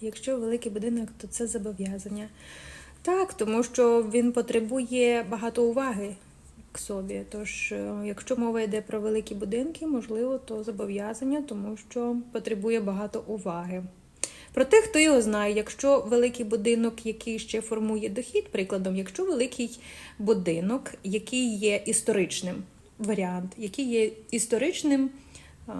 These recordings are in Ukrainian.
Якщо великий будинок, то це зобов'язання. Так, тому що він потребує багато уваги к собі. Тож, е, якщо мова йде про великі будинки, можливо, то зобов'язання, тому що потребує багато уваги. Проте, хто його знає, якщо великий будинок, який ще формує дохід, прикладом, якщо великий будинок, який є історичним варіант, який є історичним, е,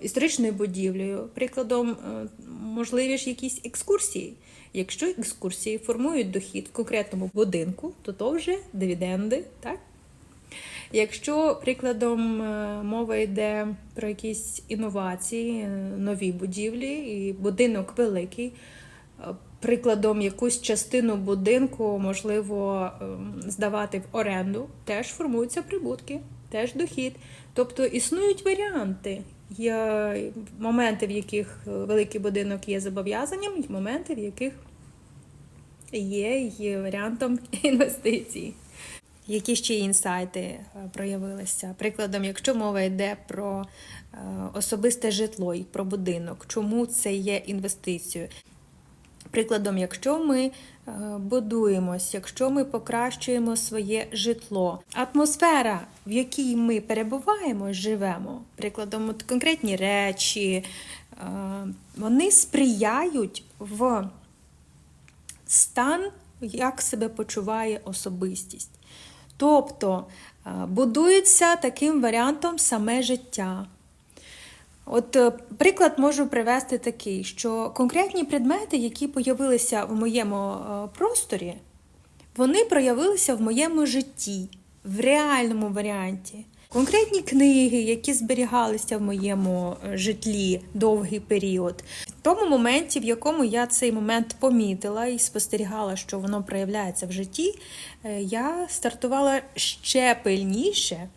історичною будівлею, прикладом, е, можливі ж якісь екскурсії. Якщо екскурсії формують дохід в конкретному будинку, то то вже дивіденди, так? Якщо прикладом е, мова йде про якісь інновації, е, нові будівлі, і будинок великий, е, прикладом якусь частину будинку можливо здавати в оренду, теж формуються прибутки, теж дохід. Тобто існують варіанти. Є моменти, в яких е, великий будинок є зобов'язанням, і моменти, в яких є і варіантом інвестицій. Які ще інсайти е, проявилися? Прикладом, якщо мова йде про е, особисте житло і про будинок, чому це є інвестицією? Прикладом, якщо ми е, будуємось, якщо ми покращуємо своє житло, атмосфера, в якій ми перебуваємо, живемо, прикладом, от конкретні речі, е, вони сприяють в стан, як себе почуває особистість. Тобто е, будується таким варіантом саме життя. От е, приклад можу привести такий, що конкретні предмети, які появилися в моєму е, просторі, вони проявилися в моєму житті, в реальному варіанті. Конкретні книги, які зберігалися в моєму е, житлі довгий період. В тому моменті, в якому я цей момент помітила і спостерігала, що воно проявляється в житті, я стартувала ще пильніше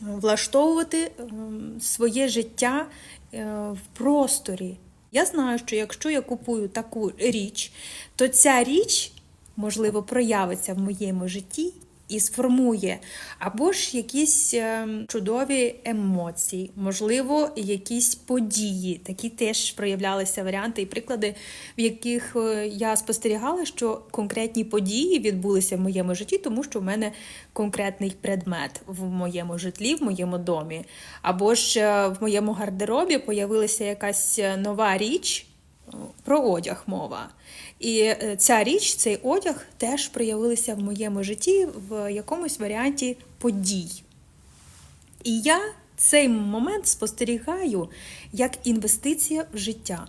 влаштовувати ем, своє життя е, в просторі. Я знаю, що якщо я купую таку річ, то ця річ, можливо, проявиться в моєму житті і сформує або ж якісь ем, чудові емоції, можливо, якісь події. Такі теж проявлялися варіанти і приклади, в яких е, я спостерігала, що конкретні події відбулися в моєму житті, тому що в мене конкретний предмет в моєму житлі, в моєму домі. Або ж е, в моєму гардеробі появилася якась е, нова річ. Про одяг мова. І е, ця річ, цей одяг теж проявилися в моєму житті в якомусь варіанті подій. І я цей момент спостерігаю як інвестиція в життя.